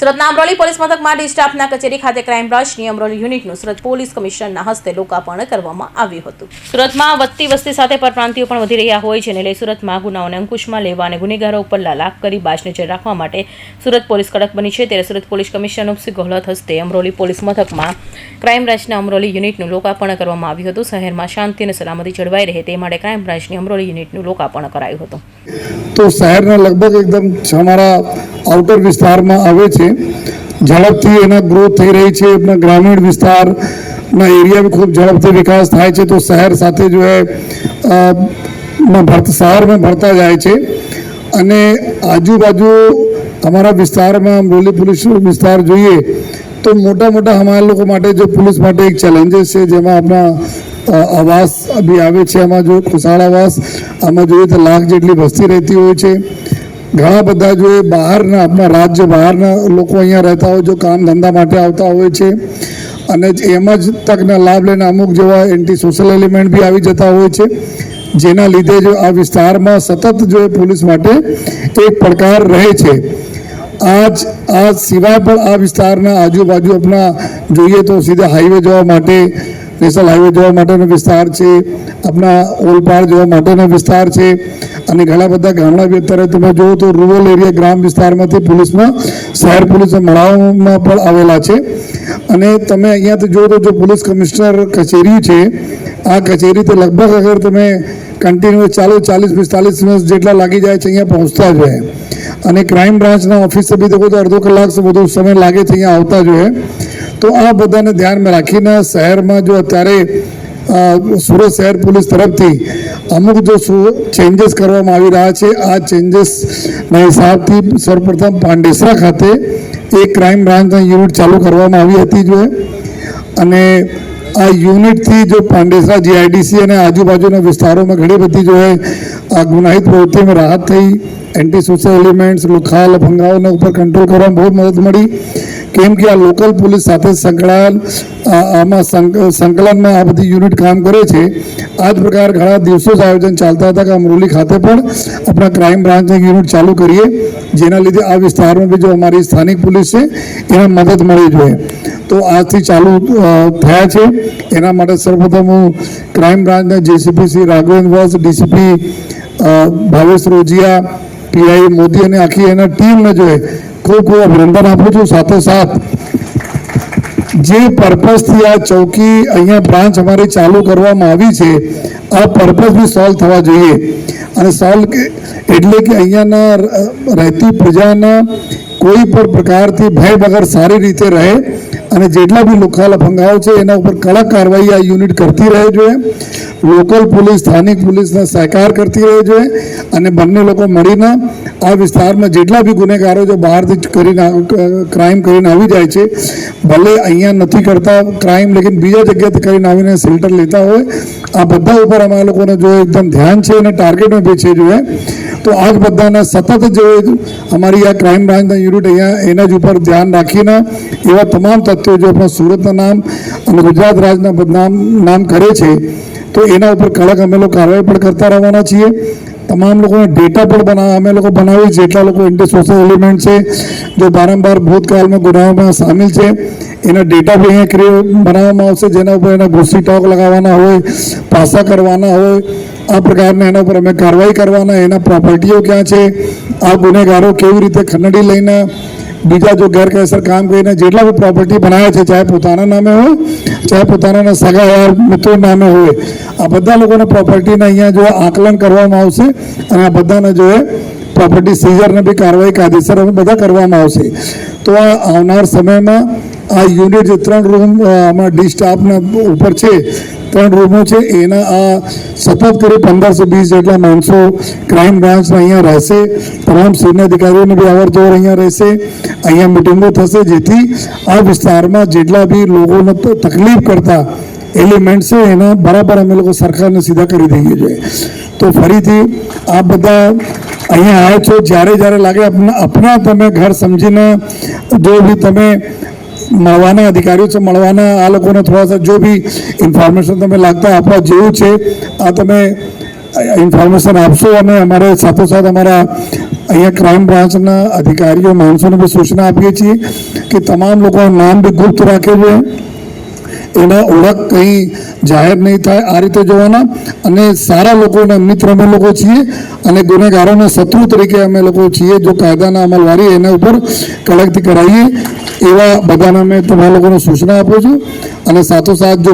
સુરતના અમરોલી પોલીસ મથકમાં ડિસ્ટાફના કચેરી ખાતે ક્રાઇમ બ્રાન્ચની અમરોલી યુનિટનું સુરત પોલીસ કમિશનરના હસ્તે લોકાર્પણ કરવામાં આવ્યું હતું. સુરતમાં વધતી વસ્તી સાથે પરપ્રાંતિઓ પણ વધી રહ્યા હોય છે ને સુરતમાં ગુનાઓને અંકુશમાં લેવા અને ગુનેગારો ઉપર લાલાક કરી બાજ નજર રાખવા માટે સુરત પોલીસ કડક બની છે. ત્યારે સુરત પોલીસ કમિશનર ઉપસી ગોહલત હસ્તે અમરોલી પોલીસ મથકમાં ક્રાઇમ બ્રાન્ચના અમરોલી યુનિટનું લોકાર્પણ કરવામાં આવ્યું હતું. શહેરમાં શાંતિ અને સલામતી જળવાઈ રહે તે માટે ક્રાઇમ બ્રાન્ચની અમરોલી યુનિટનું લોકાર્પણ કરાયું હતું. તો શહેરના લગભગ એકદમ અમારા આઉટર વિસ્તારમાં આવે છે. ઝડપથી એના ગ્રોથ થઈ રહી છે. એમના ગ્રામીણ વિસ્તારના એરિયા ખૂબ ઝડપથી વિકાસ થાય છે. તો શહેર સાથે જો હે શહેરમાં ભરતા જાય છે. અને આજુબાજુ અમારા વિસ્તારમાં અમરોલી પોલીસ વિસ્તાર જોઈએ, તો મોટા મોટા અમારા લોકો માટે જો પોલીસ માટે એક ચેલેન્જીસ છે, જેમાં આપણા આવાસ બી આવે છે. આમાં જો ખુશાળ આવાસ, આમાં જોઈએ તો લાખ જેટલી વસ્તી રહેતી હોય છે. ઘણા બધા જો એ બહારના, આપણા રાજ્ય બહારના લોકો અહીંયા રહેતા હોય, જો કામ ધંધા માટે આવતા હોય છે. અને એમાં જ તકના લાભ લઈને અમુક જેવા એન્ટી સોશિયલ એલિમેન્ટ બી આવી જતા હોય છે. જેના લીધે જો આ વિસ્તારમાં સતત જો પોલીસ માટે એક પડકાર રહે છે. આજ, આ સિવાય પણ આ વિસ્તારના આજુબાજુ આપણા જોઈએ તો સીધા હાઈવે જવા માટે નેશનલ હાઈવે જવા માટેનો વિસ્તાર છે. આપણા ઓલપાડ જવા માટેનો વિસ્તાર છે. અને ઘણા બધા ગામડા અત્યારે તમે જુઓ તો રૂરલ એરિયા ગ્રામ વિસ્તારમાંથી પોલીસમાં, શહેર પોલીસના મળાવવામાં પણ આવેલા છે. અને તમે અહીંયાથી જુઓ તો જો પોલીસ કમિશનર કચેરી છે, આ કચેરી તો લગભગ અગર તમે કન્ટિન્યુઅસ ચાલુ ચાલીસ, પિસ્તાલીસ મિનિટ જેટલા લાગી જાય છે અહીંયા પહોંચતા જોઈએ અને ક્રાઇમ બ્રાન્ચના ઓફિસે બી તો અડધો કલાક વધુ સમય લાગે છે અહીંયા આવતા જોઈએ તો આ બધાને ધ્યાનમાં રાખીને શહેરમાં જો અત્યારે સુરત શહેર પોલીસ તરફથી અમુક જો ચેન્જીસ કરવામાં આવી રહ્યા છે, આ ચેન્જીસના હિસાબથી સૌપ્રથમ પાંડેસરા ખાતે એક ક્રાઇમ બ્રાન્ચના યુનિટ ચાલુ કરવામાં આવી હતી જો અને આ યુનિટથી જો પાંડેસરા જીઆઈડીસી અને આજુબાજુના વિસ્તારોમાં ઘણી બધી જો આ ગુનાહિત પ્રવૃત્તિમાં રાહત થઈ એન્ટી સોશિયલ એલિમેન્ટ્સ લુખાલ ભંગાઓના ઉપર કંટ્રોલ કરવામાં બહુ મદદ મળી. કેમ કે આ લોકલ પોલીસ સાથે સંકળાયેલ આમાં સંક- સંકલનમાં આ બધી યુનિટ કામ કરે છે. આ જ પ્રકાર ઘણા દિવસો જ આયોજન ચાલતા હતા કે અમરોલી ખાતે પણ આપણા ક્રાઇમ બ્રાન્ચની યુનિટ ચાલુ કરીએ. જેના લીધે આ વિસ્તારમાં બી જો અમારી સ્થાનિક પોલીસ છે, એને મદદ મળી જોઈએ તો આજથી ચાલુ થયા છે. એના માટે સર્વપ્રથમ હું ક્રાઇમ બ્રાન્ચના JCP Shri Raghavendra Vatsa DCP Bhavesh Rojiya, PI Modi અને આખી એના ટીમને જોઈએ ખૂબ ખૂબ અભિનંદન આપું છું સાથોસાથ જે પર્પઝથી આ ચોકી અહીંયા બ્રાન્ચ અમારી ચાલુ કરવામાં આવી છે આ પર્પઝ બી સોલ્વ થવા જોઈએ અને સોલ્વ એટલે કે અહીંયાના રહેતી પ્રજાના કોઈ પણ પ્રકારથી ભય વગર સારી રીતે રહે અને જેટલા બી લુખાલા ભંગાઓ છે, એના ઉપર કડક કાર્યવાહી આ યુનિટ કરતી રહે જોઈએ લોકલ પોલીસ, સ્થાનિક પોલીસના સહકાર કરતી રહે જોઈએ અને બંને લોકો મળીને આ વિસ્તારમાં જેટલા બી ગુનેગારો જો બહારથી કરીને ક્રાઇમ કરીને આવી જાય છે. ભલે અહીંયા નથી કરતા ક્રાઇમ લેકિન બીજા જગ્યાથી કરીને આવીને શેલ્ટર લેતા હોય. આ બધા ઉપર અમારા લોકોને જો એકદમ ધ્યાન છે અને ટાર્ગેટમાં બી છે જોઈએ તો આ બધાના સતત જે અમારી આ ક્રાઇમ બ્રાન્ચના યુનિટ અહીંયા એના જ ઉપર ધ્યાન રાખીને એવા તમામ તથ્યો જે આપણા સુરતના નામ અને ગુજરાત રાજના બદનામ નામ કરે છે, તો એના ઉપર કડક અમે લોકો કાર્યવાહી પણ કરતા રહેવાના છીએ. તમામ લોકોને ડેટા પણ બનાવ અમે લોકો બનાવી જેટલા લોકો એન્ટી સોશિયલ એલિમેન્ટ છે, જો વારંવાર ભૂતકાળમાં ગુનાઓમાં સામેલ છે, એના ડેટા બી અહીંયા ક્રિએ- બનાવવામાં આવશે. જેના ઉપર એના ઘૂસી ટોક લગાવવાના હોય, પાસા કરવાના હોય, આ પ્રકારના એના ઉપર અમે કાર્યવાહી કરવાના. એના પ્રોપર્ટીઓ ક્યાં છે, આ ગુનેગારો કેવી રીતે ખંડડી લઈને, બીજા જો ગેરકાયદેસર કામ કરીને જેટલા બી પ્રોપર્ટી બનાવ્યા છે, ચાહે પોતાના નામે હોય ચાહે પોતાના સગા મિત્રો નામે હોય, આ બધા લોકોને પ્રોપર્ટીને અહીંયા જો આકલન કરવામાં આવશે અને આ બધાને જો પ્રોપર્ટી સીઝરને બી કાર્યવાહી કાયદેસર બધા કરવામાં આવશે. તો આ આવનાર સમયમાં આ યુનિટ જે ત્રણ રૂમ આમાં ડી સ્ટાફના ઉપર છે ત્રણ રૂમો છે. એના આ સતત કરી પંદરસો વીસ જેટલા માણસો ક્રાઇમ બ્રાન્ચના અહીંયા રહેશે. તમામ સિનિયર અધિકારીઓને બી અવર જવર અહીંયા રહેશે. અહીંયા મિટિંગો થશે, જેથી આ વિસ્તારમાં જેટલા બી લોકોને તકલીફ કરતા એલિમેન્ટ છે, એના બરાબર અમે લોકો સરકારને સીધા કરી દઈએ છીએ. તો ફરીથી આ બધા અહીંયા આવ્યો છો. જ્યારે જ્યારે લાગે આપના તમે ઘર સમજીને, જો બી તમે મળવાના અધિકારીઓ મળવાના આ લોકોને થોડા સા જો બી ઇન્ફોર્મેશન તમે લાગતા આપવા જેવું છે, આ તમે ઇન્ફોર્મેશન આપશો અને અમારે સાથોસાથ અમારા અહીંયા ક્રાઇમ બ્રાન્ચના અધિકારીઓ, માણસોને બી સૂચના આપીએ છીએ કે તમામ લોકોનું નામ બી ગુપ્ત રાખે છે એના ઓળખ કંઈ જાહેર નહીં થાય આ રીતે જોવાના. અને સારા લોકોને મિત્ર અમે લોકો છીએ અને ગુનેગારોના શત્રુ તરીકે અમે લોકો છીએ. જો કાયદાના અમલવારી એના ઉપર કડકથી કરાવીએ એવા બધાને અમે તમારા લોકોને સૂચના આપું છું. અને સાથોસાથ જો